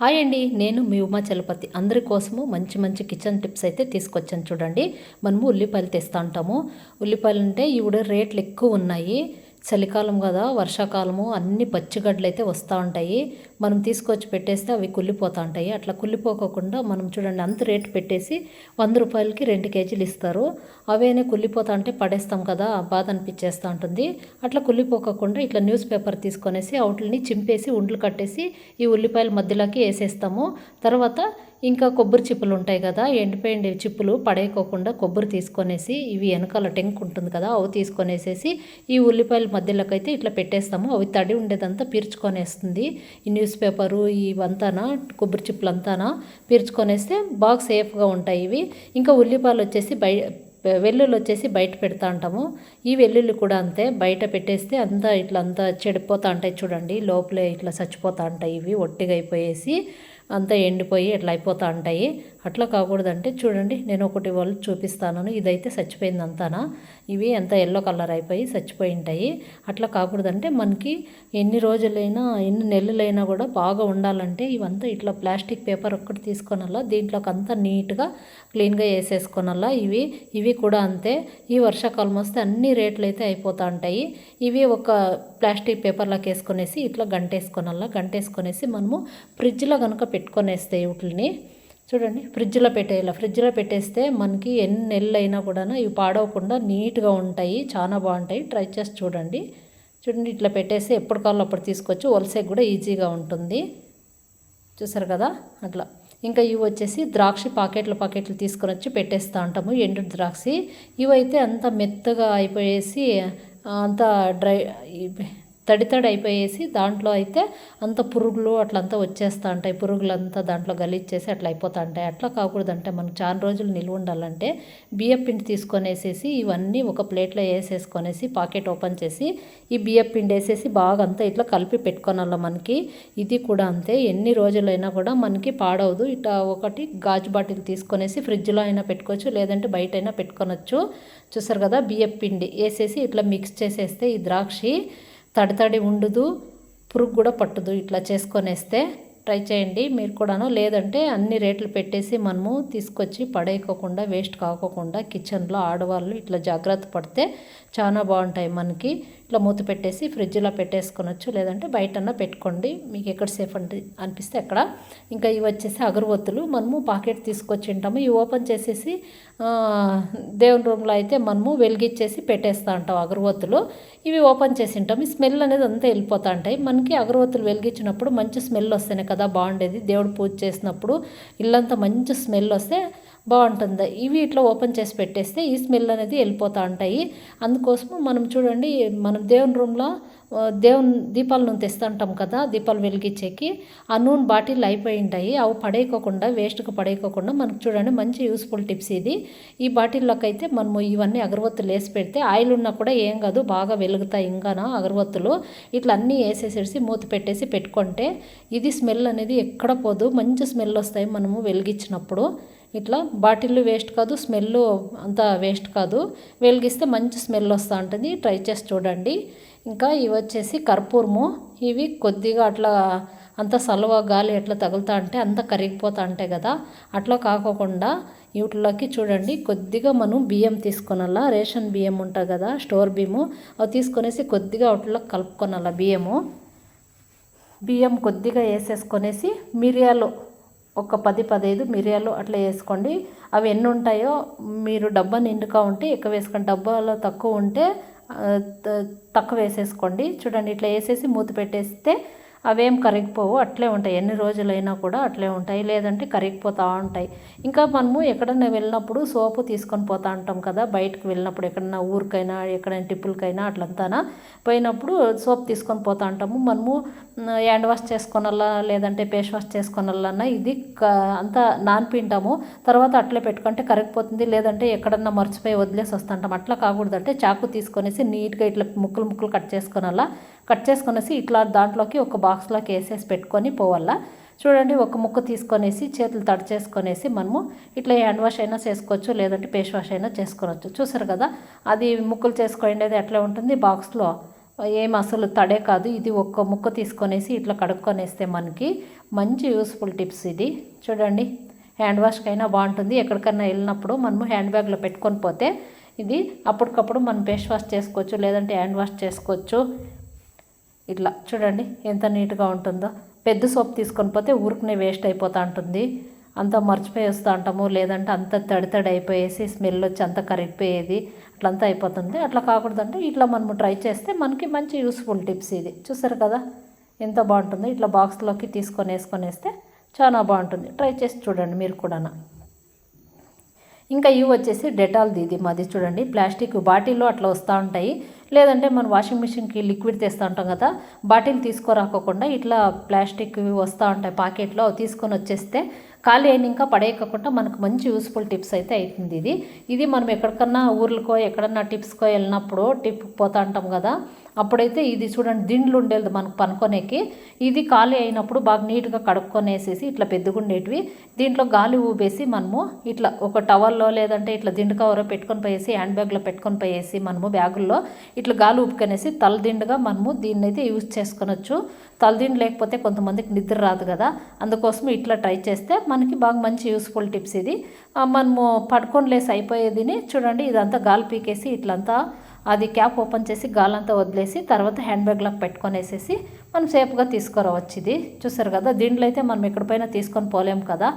Hi అండి నేను మీ ఉమా చలపతి. అందరి కోసము మంచి మంచి కిచెన్ టిప్స్ అయితే తీసుకొచ్చాను చూడండి. మనము ఉల్లిపాయలు తెస్తూ ఉంటాము. ఉల్లిపాయలు అంటే ఇవిడ రేట్లు ఎక్కువ ఉన్నాయి. చలికాలం కదా వర్షాకాలము అన్ని పచ్చిగడ్డలు అయితే వస్తూ ఉంటాయి. మనం తీసుకొచ్చి పెట్టేస్తే అవి కుళ్ళిపోతూ ఉంటాయి. అట్లా కుళ్ళిపోకుండా మనం చూడండి అంత రేటు పెట్టేసి వంద రూపాయలకి రెండు కేజీలు ఇస్తారు. అవేనే కుళ్ళిపోతా అంటే పడేస్తాం కదా బాధ అనిపించేస్తూ ఉంటుంది. అట్లా కుళ్ళిపోకుండా ఇట్లా న్యూస్ పేపర్ తీసుకొనేసి అవుట్లని చింపేసి ఉండ్లు కట్టేసి ఈ ఉల్లిపాయల మధ్యలోకి వేసేస్తాము. తర్వాత ఇంకా కొబ్బరి చిప్పులు ఉంటాయి కదా ఎండిపోయిన చిప్పులు పడేయకోకుండా కొబ్బరి తీసుకొనేసి ఇవి వెనకాల టెంక్ ఉంటుంది కదా అవి తీసుకొనేసేసి ఈ ఉల్లిపాయల మధ్యలోకి అయితే ఇట్లా పెట్టేస్తాము. అవి తడి ఉండేదంతా పీర్చుకొనేస్తుంది. ఈ న్యూస్ పేపరు ఇవంతానా కొబ్బరి చిప్పులు అంతానా పీర్చుకొనేస్తే బాగా సేఫ్గా ఉంటాయి ఇవి. ఇంకా ఉల్లిపాయలు వచ్చేసి బయ వెల్లుల్లి వచ్చేసి బయట పెడతా ఉంటాము ఈ వెల్లుల్లి కూడా అంతే బయట పెట్టేస్తే అంతా ఇట్లా అంతా చెడిపోతూ ఉంటాయి చూడండి. లోపలే ఇట్లా చచ్చిపోతూ ఉంటాయి ఇవి ఒట్టిగా అయిపోయేసి. అంతా ఎండిపోయి ఇట్లా అయిపోతూ ఉంటాయి. అట్లా కాకూడదంటే చూడండి నేను ఒకటి వాళ్ళు చూపిస్తాను ఇదైతే చచ్చిపోయింది అంతానా? ఇవి ఎంత ఎల్లో కలర్ అయిపోయి చచ్చిపోయి ఉంటాయి. అట్లా కాకూడదంటే మనకి ఎన్ని రోజులైనా ఎన్ని నెలలైనా కూడా బాగా ఉండాలంటే ఇవంతా ఇట్లా ప్లాస్టిక్ పేపర్ ఒక్కటి తీసుకొనల్లా దీంట్లోకి అంతా నీట్గా క్లీన్గా వేసేసుకోనల్లా ఇవి. ఇవి కూడా అంతే. ఈ వర్షాకాలం వస్తే అన్ని రేట్లు అయితే అయిపోతూ ఉంటాయి. ఇవి ఒక ప్లాస్టిక్ పేపర్లోకి వేసుకునేసి ఇట్లా గంటేసుకోనల్లా గంటేసుకొనేసి మనము ఫ్రిడ్జ్లో కనుక పెట్టుకొనేస్తే వీటిని చూడండి ఫ్రిడ్జ్లో పెట్టేయాలి ఫ్రిడ్జ్లో పెట్టేస్తే మనకి ఎన్ని నెలలు అయినా కూడా ఇవి పాడవకుండా నీట్గా ఉంటాయి చాలా బాగుంటాయి. ట్రై చేసి చూడండి. చూడండి ఇట్లా పెట్టేసి ఎప్పుడు కావాలో అప్పుడు తీసుకొచ్చి వలసేకి కూడా ఈజీగా ఉంటుంది. చూసారు కదా? అట్లా. ఇంకా ఇవి వచ్చేసి ద్రాక్ష పాకెట్లు పాకెట్లు తీసుకొని వచ్చి పెట్టేస్తూ ఉంటాము ఎండు ద్రాక్ష. ఇవైతే అంత మెత్తగా అయిపోయేసి అంత డ్రై తడి తడి అయిపోయేసి దాంట్లో అయితే అంత పురుగులు అట్లంతా వచ్చేస్తూ ఉంటాయి. పురుగులంతా దాంట్లో గలీచ్చేసి అట్లా అయిపోతూ ఉంటాయి. అట్లా కాకూడదంటే మనకు చాలా రోజులు నిల్వ ఉండాలంటే బియ్యం పిండి తీసుకొనేసేసి ఇవన్నీ ఒక ప్లేట్లో వేసేసుకొనేసి పాకెట్ ఓపెన్ చేసి ఈ బియ్యం పిండి వేసేసి బాగా అంతా ఇట్లా కలిపి పెట్టుకోనాల మనకి. ఇది కూడా అంతే. ఎన్ని రోజులైనా కూడా మనకి పాడవదు. ఇట్లా ఒకటి గాజు బాటిల్ తీసుకొనేసి ఫ్రిడ్జ్లో అయినా పెట్టుకోవచ్చు. లేదంటే బయట అయినా పెట్టుకోనొచ్చు. చూసారు కదా బియ్యం పిండి వేసేసి ఇట్లా మిక్స్ చేసేస్తే ఈ ద్రాక్షి తడి తడి ఉండదు పురుగు కూడా పట్టదు. ఇట్లా చేసుకొనేస్తే ట్రై చేయండి. మీరు కూడాను లేదంటే అన్ని రేట్లు పెట్టేసి మనము తీసుకొచ్చి పడేయకోకుండా వేస్ట్ కాకోకుండా కిచెన్లో ఆడవాళ్ళు ఇట్లా జాగ్రత్త పడితే చాలా బాగుంటాయి మనకి. ఇట్లా మూత పెట్టేసి ఫ్రిడ్జ్లో పెట్టేసుకొనొచ్చు లేదంటే బయటన్నా పెట్టుకోండి. మీకు ఎక్కడ సేఫ్ అంటే అనిపిస్తే అక్కడ. ఇంకా ఇవి వచ్చేసి అగరబత్తులు. మనము పాకెట్ తీసుకొచ్చి ఉంటాము ఇవి ఓపెన్ చేసేసి దేవుని రూమ్లో అయితే మనము వెలిగించేసి పెట్టేస్తూ ఉంటాం అగరబత్తులు. ఇవి ఓపెన్ చేసి ఉంటాం ఈ స్మెల్ అనేది అంతా వెళ్ళిపోతూ ఉంటాయి. మనకి అగరబత్తులు వెలిగించినప్పుడు మంచి స్మెల్ వస్తేనే కదా బాగుండేది. దేవుడు పూజ చేసినప్పుడు ఇల్లంతా మంచి స్మెల్ వస్తే బాగుంటుంది. ఇవి ఇట్లా ఓపెన్ చేసి పెట్టేస్తే ఈ స్మెల్ అనేది వెళ్ళిపోతూ ఉంటాయి. అందుకోసం మనం చూడండి మనం దేవుని రూమ్లో దేవుని దీపాల నూనె తెస్తుంటాం కదా దీపాలు వెలిగించేకి ఆ నూనె బాటిల్ అయిపోయి ఉంటాయి. అవి పడేయకోకుండా వేస్ట్గా పడేయకోకుండా మనకు చూడండి మంచి యూస్ఫుల్ టిప్స్ ఇది. ఈ బాటిల్లోకి అయితే మనము ఇవన్నీ అగరబత్తులు వేసి పెడితే ఆయిల్ ఉన్నా కూడా ఏం కాదు బాగా వెలుగుతాయి ఇంకానా అగరబత్తులు. ఇట్లా అన్నీ వేసేసేసి మూత పెట్టేసి పెట్టుకుంటే ఇది స్మెల్ అనేది ఎక్కడ పోదు మంచి స్మెల్ వస్తాయి మనము వెలిగించినప్పుడు. ఇట్లా బాటిల్ వేస్ట్ కాదు స్మెల్ అంత వేస్ట్ కాదు. వెలిగిస్తే మంచి స్మెల్ వస్తూ ఉంటుంది. ట్రై చేసి చూడండి. ఇంకా ఇవి వచ్చేసి కర్పూరము. ఇవి కొద్దిగా అట్లా అంత సలవ గాలి ఎట్లా తగులుతా అంటే అంత కరిగిపోతా ఉంటాయి కదా అట్లా కాకోకుండా వీటిలోకి చూడండి. కొద్దిగా మనం బియ్యం తీసుకొనాల? రేషన్ బియ్యం ఉంటుంది కదా స్టోర్ బియ్యము. అవి తీసుకొనేసి కొద్దిగా వాటిలో కలుపుకొనాల బియ్యము? బియ్యం కొద్దిగా వేసేసుకొనేసి మిరియాలు ఒక పది పదహైదు మిరియాలు అట్లా వేసుకోండి. అవి ఎన్ని ఉంటాయో మీరు డబ్బా నిండుగా ఉంటే ఎక్కువ వేసుకోండి డబ్బాలో తక్కువ ఉంటే తక్కువ వేసేసుకోండి. చూడండి ఇట్లా వేసేసి మూత పెట్టేస్తే అవేం కరిగిపోవు అట్లే ఉంటాయి. ఎన్ని రోజులైనా కూడా అట్లే ఉంటాయి. లేదంటే కరిగిపోతూ ఉంటాయి. ఇంకా మనము ఎక్కడైనా వెళ్ళినప్పుడు సోపు తీసుకొని పోతూ ఉంటాం కదా బయటకు వెళ్ళినప్పుడు ఎక్కడన్నా ఊరికైనా ఎక్కడైనా టిప్పులకైనా అట్లంతానా? పోయినప్పుడు సోప్ తీసుకొని పోతూ ఉంటాము మనము హ్యాండ్ వాష్ చేసుకోనల్లా లేదంటే ఫేస్ వాష్ చేసుకోనల్లన్నా ఇది అంతా నానిపింటాము. తర్వాత అట్లే పెట్టుకుంటే కరిగిపోతుంది. లేదంటే ఎక్కడన్నా మర్చిపోయి వదిలేసి వస్తుంటాం అట్లా కాకూడదంటే చాకు తీసుకొనేసి నీట్గా ఇట్లా ముక్కలు ముక్కలు కట్ చేసుకోనల్లా. కట్ చేసుకొనేసి ఇట్లా దాంట్లోకి ఒక బాక్స్లోకి వేసేసి పెట్టుకొని పోవాలా? చూడండి ఒక ముక్క తీసుకొనేసి చేతులు తడి చేసుకొనేసి మనము ఇట్లా హ్యాండ్ వాష్ అయినా చేసుకోవచ్చు లేదంటే ఫేస్ వాష్ అయినా చేసుకోవచ్చు. చూసారు కదా అది ముక్కలు చేసుకోండి ఎట్లా ఉంటుంది? బాక్స్లో ఏం అసలు తడే కాదు. ఇది ఒక్క ముక్క తీసుకొనేసి ఇట్లా కడుక్కొనేస్తే మనకి మంచి యూస్ఫుల్ టిప్స్ ఇది. చూడండి హ్యాండ్ వాష్కైనా బాగుంటుంది. ఎక్కడికైనా వెళ్ళినప్పుడు మనము హ్యాండ్ బ్యాగ్లో పెట్టుకొని పోతే ఇది అప్పటికప్పుడు మనం ఫేస్ వాష్ చేసుకోవచ్చు లేదంటే హ్యాండ్ వాష్ చేసుకోవచ్చు. ఇట్లా చూడండి ఎంత నీట్గా ఉంటుందో. పెద్ద సోప్ తీసుకొని పోతే ఊరికనే వేస్ట్ అయిపోతూ ఉంటుంది. అంతా మర్చిపోయి వస్తూ ఉంటాము. లేదంటే అంత తడి తడి అయిపోయేసి స్మెల్ వచ్చి అంత కరిగిపోయేది. అట్లంతా అయిపోతుంది. అట్లా కాకూడదంటే ఇట్లా మనము ట్రై చేస్తే మనకి మంచి యూస్ఫుల్ టిప్స్ ఇది. చూసారు కదా? ఎంత బాగుంటుందో. ఇట్లా బాక్స్లోకి తీసుకొని వేసుకొని వేస్తే చాలా బాగుంటుంది. ట్రై చేసి చూడండి మీరు కూడా ఇంకా ఇవి వచ్చేసి డెటాల్ది ఇది మాది చూడండి. ప్లాస్టిక్ బాటిల్లో అట్లా వస్తూ ఉంటాయి. లేదంటే మనం వాషింగ్ మిషన్కి లిక్విడ్ తెస్తూ ఉంటాం కదా బాటిల్ తీసుకురాకోకుండా ఇట్లా ప్లాస్టిక్ వస్తూ ఉంటాయి పాకెట్లో అవి తీసుకొని వచ్చేస్తే ఖాళీ అయిన ఇంకా పడేయకుండా మనకు మంచి యూస్ఫుల్ టిప్స్ అయితే అవుతుంది ఇది. ఇది మనం ఎక్కడికన్నా ఊర్లకో ఎక్కడన్నా టిప్స్కో వెళ్ళినప్పుడు టిప్ పోతా ఉంటాం కదా అప్పుడైతే ఇది చూడండి దిండ్లు ఉండేది మనకు పనుకొనేకి. ఇది ఖాళీ అయినప్పుడు బాగా నీట్గా కడుక్కొనేసేసి ఇట్లా పెద్దగుండేటివి. దీంట్లో గాలి ఊపేసి మనము ఇట్లా ఒక టవల్లో లేదంటే ఇట్లా దిండు కవర్ పెట్టుకొని పోయేసి హ్యాండ్ బ్యాగ్లో పెట్టుకొని పోయేసి మనము బ్యాగుల్లో ఇట్లా గాలి ఊపుకొనేసి తలదిండుగా మనము దీన్ని అయితే యూజ్ చేసుకొనొచ్చు. తలదిండు లేకపోతే కొంతమందికి నిద్ర రాదు కదా. అందుకోసం ఇట్లా ట్రై చేస్తే మనకి బాగా మంచి యూస్ఫుల్ టిప్స్ ఇది. మనము పడుకొని లేసి అయిపోయేదిని చూడండి ఇదంతా గాలి పీకేసి ఇట్లంతా అది క్యాప్ ఓపెన్ చేసి గాలంతా వదిలేసి తర్వాత హ్యాండ్ బ్యాగ్లోకి పెట్టుకొనేసేసి మనం సేఫ్గా తీసుకురావచ్చు ఇది. చూసారు కదా దీంట్లో అయితే మనం ఎక్కడిపైనా తీసుకొని పోలేం కదా.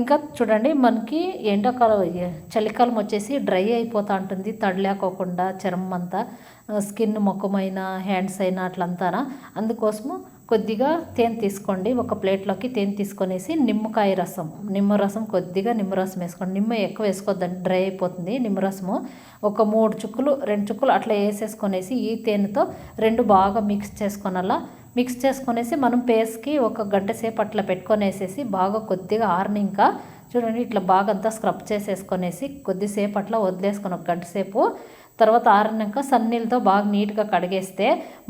ఇంకా చూడండి మనకి ఎండాకాలం చలికాలం వచ్చేసి డ్రై అయిపోతూ ఉంటుంది. తడలేకోకుండా చర్మం అంతా స్కిన్ ముఖమైన హ్యాండ్స్ అయినా అట్లంతానా. అందుకోసము కొద్దిగా తేనె తీసుకోండి. ఒక ప్లేట్లోకి తేనె తీసుకొనేసి నిమ్మకాయ రసం. నిమ్మరసం కొద్దిగా నిమ్మ రసం వేసుకోండి. నిమ్మ ఎక్కువ వేసుకోవద్దండి. డ్రై అయిపోతుంది నిమ్మరసము ఒక మూడు చుక్కలు రెండు చుక్కలు అట్లా వేసేసుకొనేసి ఈ తేనెతో రెండు బాగా మిక్స్ చేసుకోనలా. మిక్స్ చేసుకొనేసి మనం పేస్కి ఒక గంట సేపు అట్లా పెట్టుకొనేసేసి బాగా కొద్దిగా ఆర్నింకా చూడండి ఇట్లా బాగా అంతా స్క్రబ్ చేసేసుకొనేసి కొద్దిసేపు అట్లా వదిలేసుకొని ఒక గంట సేపు తర్వాత ఆరినాక సన్నీళ్ళతో బాగా నీట్గా కడిగేస్తే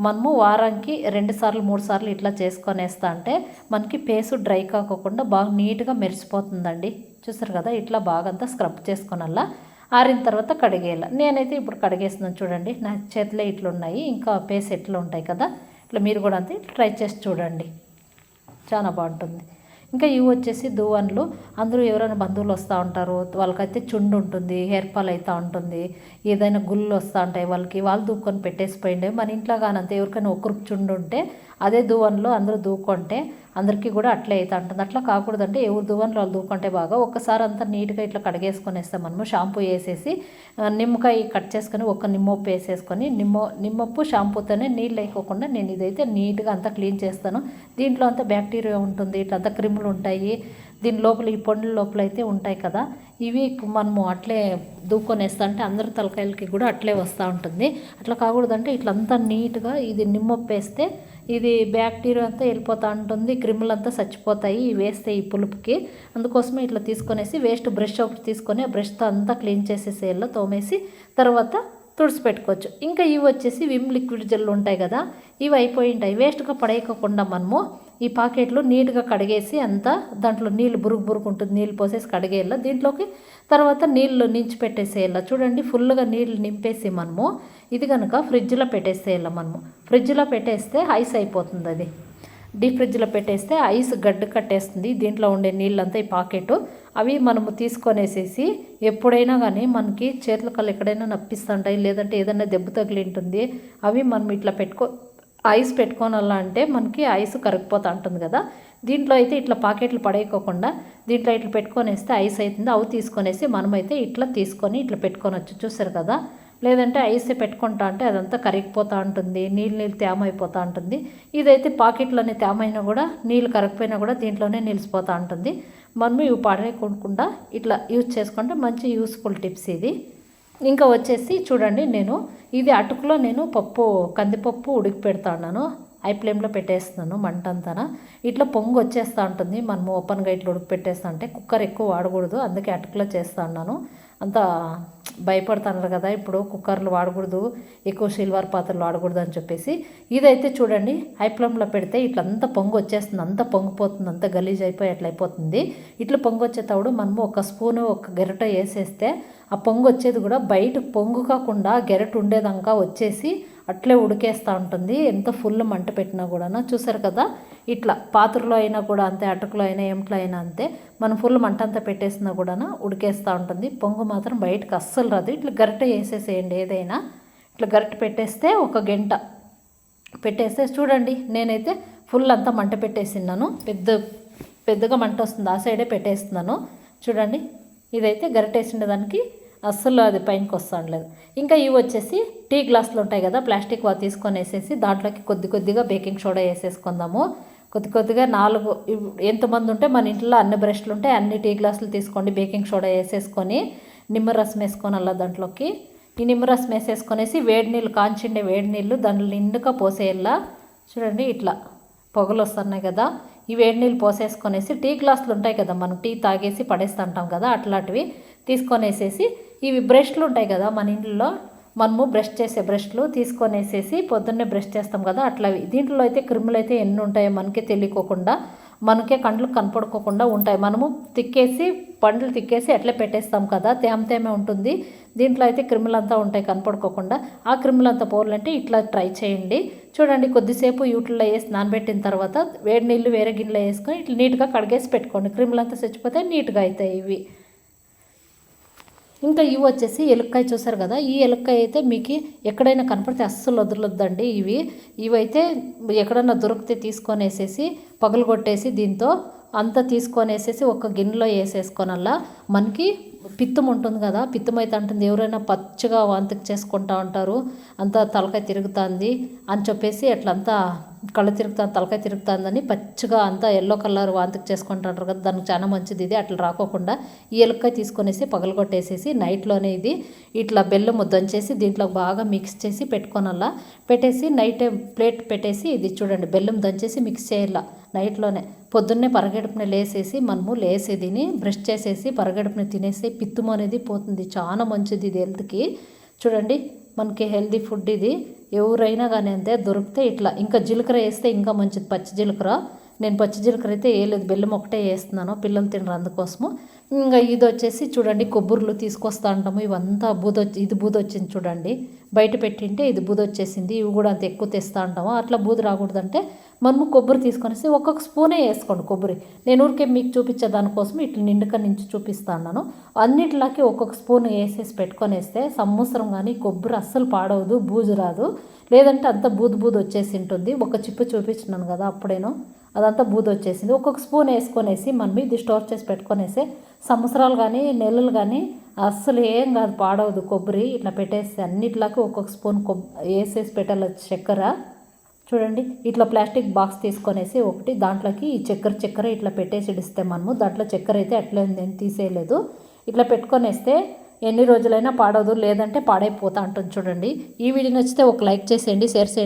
మనము వారానికి రెండు సార్లు మూడు సార్లు ఇట్లా చేసుకొనేస్తా అంటే మనకి పేసు డ్రై కాకోకుండా బాగా నీట్గా మెరిసిపోతుందండి. చూసారు కదా ఇట్లా బాగా అంతా స్క్రబ్ చేసుకొనల్లా ఆరిన తర్వాత కడిగేయాల. నేనైతే ఇప్పుడు కడిగేస్తున్నాను చూడండి నా చేతిలో ఇట్లున్నాయి ఇంకా పేస్ ఎట్లా ఉంటాయి కదా ఇట్లా మీరు కూడా అంతే ట్రై చేసి చూడండి. చాలా బాగుంటుంది. ఇంకా ఇవి వచ్చేసి దువ్వన్లు. అందరూ ఎవరైనా బంధువులు వస్తూ ఉంటారు వాళ్ళకైతే చుండు ఉంటుంది హెయిర్ ఫాల్ అవుతూ ఉంటుంది ఏదైనా గుళ్ళు వస్తూ ఉంటాయి వాళ్ళకి వాళ్ళు దూక్కొని పెట్టేసిపోయిండే మన ఇంట్లో కానంత ఎవరికైనా ఒకరికి చుండు ఉంటే అదే దువ్వన్లో అందరూ దూక్కుంటే అందరికీ కూడా అట్లే అవుతా ఉంటుంది అట్లా కాకూడదంటే ఎవరు దువ్వన్లు వాళ్ళు దూకుంటే బాగా ఒక్కసారి అంతా నీట్గా ఇట్లా కడిగేసుకొనేస్తాం మనము. షాంపూ వేసేసి నిమ్మకాయ కట్ చేసుకొని ఒక్క నిమ్మప్పు వేసేసుకొని నిమ్మ నిమ్మప్పు షాంపూతోనే నీళ్ళు వేయకోకుండా నేను ఇదైతే నీట్గా అంతా క్లీన్ చేస్తాను. దీంట్లో అంతా బ్యాక్టీరియా ఉంటుంది ఇట్లా అంతా క్రిములు ఉంటాయి. దీని లోపల ఈ పండ్ల లోపల అయితే ఉంటాయి కదా. ఇవి మనము అట్లే దూకొనేస్తా అంటే అందరి తలకాయలకి కూడా అట్లే వస్తూ ఉంటుంది. అట్లా కాకూడదంటే ఇట్లంతా నీట్గా ఇది నిమ్మప్పు వేస్తే ఇది బ్యాక్టీరియా అంతా వెళ్ళిపోతూ ఉంటుంది క్రిములంతా చచ్చిపోతాయి వేస్తే ఈ పులుపుకి. అందుకోసమే ఇట్లా తీసుకొనేసి వేస్ట్ బ్రష్ ఒకటి తీసుకొని ఆ బ్రష్తో అంతా క్లీన్ చేసేసేయాలో తోమేసి తర్వాత తుడిచిపెట్టుకోవచ్చు ఇంకా ఇవి వచ్చేసి విమ్ లిక్విడ్ జెల్లు ఉంటాయి కదా ఇవి అయిపోయి ఉంటాయి. వేస్ట్గా పడేయకుండా మనము ఈ పాకెట్లు నీట్గా కడిగేసి అంతా దాంట్లో నీళ్ళు బురుగు బురుగు ఉంటుంది నీళ్ళు పోసేసి కడిగేయాల దీంట్లోకి తర్వాత నీళ్ళు నించి పెట్టేసేయాల చూడండి ఫుల్గా నీళ్ళు నింపేసి మనము ఇది కనుక ఫ్రిడ్జ్లో పెట్టేసేయాల మనము? ఫ్రిడ్జ్లో పెట్టేస్తే ఐస్ అయిపోతుంది అది. డీప్ ఫ్రిడ్జ్లో పెట్టేస్తే ఐస్ గడ్డ కట్టేస్తుంది. దీంట్లో ఉండే నీళ్ళంతా ఈ పాకెట్. అవి మనము తీసుకొనేసేసి ఎప్పుడైనా కానీ మనకి చేతుల కళ్ళు ఎక్కడైనా నప్పిస్తుంటాయి లేదంటే ఏదైనా దెబ్బ తగిలి ఉంటుంది అవి మనం ఇట్లా పెట్టుకో ఐస్ పెట్టుకోనల్లా అంటే మనకి ఐస్ కరిగిపోతూ ఉంటుంది కదా. దీంట్లో అయితే ఇట్లా పాకెట్లు పడేయకోకుండా దీంట్లో ఇట్లా పెట్టుకొనేస్తే ఐస్ అవుతుంది అవి తీసుకొనేసి మనమైతే ఇట్లా తీసుకొని ఇట్లా పెట్టుకొనొచ్చు. చూసారు కదా? లేదంటే ఐస్ పెట్టుకుంటా అంటే అదంతా కరిగిపోతూ ఉంటుంది నీళ్ళు నీళ్ళు తేమ అయిపోతూ ఉంటుంది. ఇదైతే పాకెట్లోనే తేమ అయినా కూడా నీళ్ళు కరగపోయినా కూడా దీంట్లోనే నిలిచిపోతూ ఉంటుంది. మనము ఇవి పడేయకుండా ఇట్లా యూజ్ చేసుకుంటే మంచి యూస్ఫుల్ టిప్స్ ఇది ఇంకా వచ్చేసి చూడండి నేను ఇది అటుకులో నేను పప్పు కందిపప్పు ఉడికి పెడతా ఉన్నాను. హై ఫ్లేమ్లో పెట్టేస్తున్నాను మంట ఇట్లా పొంగు వచ్చేస్తూ ఉంటుంది. మనము ఓపెన్గా ఇట్లా ఉడికి పెట్టేస్తా అంటే కుక్కర్ ఎక్కువ వాడకూడదు. అందుకే అటుకులో చేస్తా ఉన్నాను. అంత భయపడుతున్నారు కదా ఇప్పుడు కుక్కర్లు వాడకూడదు ఎక్కువ సిల్వర్ పాత్రలు వాడకూడదు అని చెప్పేసి. ఇదైతే చూడండి హై ఫ్లేమ్లో పెడితే ఇట్లా అంత పొంగు వచ్చేస్తుంది అంత పొంగిపోతుంది అంత గలీజ్ అయిపోయి అట్లా అయిపోతుంది. ఇట్లా పొంగు వచ్చేటప్పుడు మనము ఒక స్పూను ఒక గెరట వేసేస్తే ఆ పొంగు వచ్చేది కూడా బయట పొంగు కాకుండా గెరట ఉండేదాకా వచ్చేసి అట్లే ఉడికేస్తూ ఉంటుంది. ఎంత ఫుల్ మంట పెట్టినా కూడా చూసారు కదా? ఇట్లా పాత్రలో అయినా కూడా అంతే అటుకులో అయినా ఏమిట్లో అయినా అంతే. మనం ఫుల్ మంట అంతా పెట్టేసినా కూడా ఉడికేస్తూ ఉంటుంది. పొంగు మాత్రం బయటకు అస్సలు రాదు. ఇట్లా గరిట వేసేసేయండి ఏదైనా. ఇట్లా గరిట పెట్టేస్తే ఒక గంట. పెట్టేస్తే చూడండి నేనైతే ఫుల్ అంతా మంట పెట్టేసిన్నాను. పెద్ద పెద్దగా మంట వస్తుంది. ఆ సైడే పెట్టేస్తున్నాను. చూడండి ఇదైతే గరిటేసిన దానికి అస్సలు అది పైనకి వస్తుండలేదు. ఇంకా ఇవి వచ్చేసి టీ గ్లాసులు ఉంటాయి కదా ప్లాస్టిక్ వా తీసుకొని వేసేసి దాంట్లోకి కొద్ది కొద్దిగా బేకింగ్ సోడా వేసేసుకుందాము. కొద్ది కొద్దిగా నాలుగు ఎంతమంది ఉంటే మన ఇంట్లో అన్ని బ్రష్లు ఉంటాయి అన్ని టీ గ్లాసులు తీసుకోండి బేకింగ్ సోడా వేసేసుకొని నిమ్మరసం వేసుకొని అలా దాంట్లోకి. ఈ నిమ్మరసం వేసేసుకొనేసి వేడి నీళ్ళు కాంచిండే వేడి నీళ్ళు దాంట్లో నిండుగా పోసేయాలా చూడండి ఇట్లా పొగలు వస్తున్నాయి కదా. ఈ వేడి నీళ్ళు పోసేసుకొనేసి టీ గ్లాసులు ఉంటాయి కదా మనం టీ తాగేసి పడేస్తుంటాం కదా అట్లాంటివి తీసుకొనేసేసి ఇవి బ్రష్లు ఉంటాయి కదా మన ఇంట్లో మనము బ్రష్ చేసే బ్రష్లు తీసుకొనేసేసి పొద్దున్నే బ్రష్ చేస్తాం కదా అట్లవి దీంట్లో అయితే క్రిములు అయితే ఎన్ని ఉంటాయో మనకే తెలియకోకుండా మనకే కండ్లు కనపడుకోకుండా ఉంటాయి. మనము తిక్కేసి పండ్లు తిక్కేసి అట్లే పెట్టేస్తాం కదా తేమ తేమే ఉంటుంది. దీంట్లో అయితే క్రిములంతా ఉంటాయి కనపడుకోకుండా. ఆ క్రిములంతా పోవాలంటే ఇట్లా ట్రై చేయండి. చూడండి కొద్దిసేపు యూట్లో వేసి నానబెట్టిన తర్వాత వేడి నీళ్ళు వేరే గిన్నెలో వేసుకొని ఇట్లా నీట్గా కడిగేసి పెట్టుకోండి. క్రిములంతా చచ్చిపోతే నీట్గా అవుతాయి ఇవి. ఇంకా ఇవి వచ్చేసి ఎలుక్కాయ చూసారు కదా ఈ ఎలుక్కాయ అయితే మీకు ఎక్కడైనా కనపడితే అస్సలు వదలొద్దండి ఇవి. ఇవైతే ఎక్కడైనా దొరికితే తీసుకొనేసేసి పగలు కొట్టేసి దీంతో అంతా తీసుకొనేసేసి ఒక గిన్నెలో వేసేసుకోనల్లా. మనకి పిత్తం ఉంటుంది కదా పిత్తం అయితే అంటుంది ఎవరైనా పచ్చగా వాంతికి చేసుకుంటా ఉంటారు అంతా తలకాయ తిరుగుతుంది అని చెప్పేసి అట్లంతా కళ్ళు తిరుగుతా తలకాయ తిరుగుతుందని పచ్చిగా అంతా ఎల్లో కలర్ వాంతికి చేసుకుంటారు కదా దానికి చాలా మంచిది ఇది అట్లా రాకోకుండా ఈ ఎలుక్కాయ తీసుకొనేసి పగలగొట్టేసేసి నైట్లోనే ఇది ఇట్లా బెల్లం దంచేసి దీంట్లో బాగా మిక్స్ చేసి పెట్టుకోనల్లా. పెట్టేసి నైట్ ప్లేట్ పెట్టేసి ఇది చూడండి బెల్లం దంచేసి మిక్స్ చేయాల నైట్లోనే. పొద్దున్నే పరగడుపున లేసేసి మనము లేసి దీన్ని బ్రష్ చేసేసి పరగడుపున తినేసి పిత్తుము అనేది పోతుంది. చాలా మంచిది ఇది హెల్త్కి. చూడండి మనకి హెల్తీ ఫుడ్ ఇది. ఎవరైనా కానీ అంతే దొరికితే ఇట్లా. ఇంకా జీలకర్ర వేస్తే ఇంకా మంచిది. పచ్చి జీలకర్ర. నేను పచ్చి జీలకర్ర అయితే వేయలేదు. బెల్లం ఒకటే వేస్తున్నాను. పిల్లలు తినరు అందుకోసము. ఇంకా ఇది వచ్చేసి చూడండి కొబ్బరిలు తీసుకొస్తా ఉంటాము ఇవంతా బూద వచ్చి ఇది బూద వచ్చింది చూడండి. బయట పెట్టింటే ఇది బూద వచ్చేసింది ఇవి కూడా అంత ఎక్కువ తెస్తా ఉంటాము అట్లా బూద రాకూడదంటే మనము కొబ్బరి తీసుకొనేసి ఒక్కొక్క స్పూనే వేసుకోండి కొబ్బరి. నేను ఊరికే మీకు చూపించే దానికోసం ఇట్లా నిండుక నుంచి చూపిస్తా ఉన్నాను ఒక్కొక్క స్పూన్ వేసేసి పెట్టుకొనేస్తే సంవత్సరం కానీ కొబ్బరి అస్సలు పాడవదు బూజు రాదు. లేదంటే అంత బూదు బూదు వచ్చేసి ఉంటుంది. ఒక చిప్పు చూపించినాను కదా అప్పుడేను. అదంతా బూదు వచ్చేసింది. ఒక్కొక్క స్పూన్ వేసుకొనేసి మనం ఇది స్టోర్ చేసి పెట్టుకొనేసి సంవత్సరాలు కానీ నెలలు కానీ అస్సలు ఏం కాదు పాడవదు కొబ్బరి ఇట్లా పెట్టేసి అన్నిట్లోకి ఒక్కొక్క స్పూన్ కొబ్ వేసేసి పెట్టాలి చక్కెర. చూడండి ఇట్లా ప్లాస్టిక్ బాక్స్ తీసుకొనేసి ఒకటి దాంట్లోకి ఈ చక్కెర చక్కెర ఇట్లా పెట్టేసి ఇడిస్తే మనము దాంట్లో చక్కెర అయితే అట్లే ఏం తీసేయలేదు. ఇట్లా పెట్టుకొనేస్తే ఎన్ని రోజులైనా పాడవదు లేదంటే పాడైపోతా ఉంటుంది చూడండి. ఈ వీడియో నచ్చితే ఒక లైక్ చేసేయండి షేర్ చేయండి.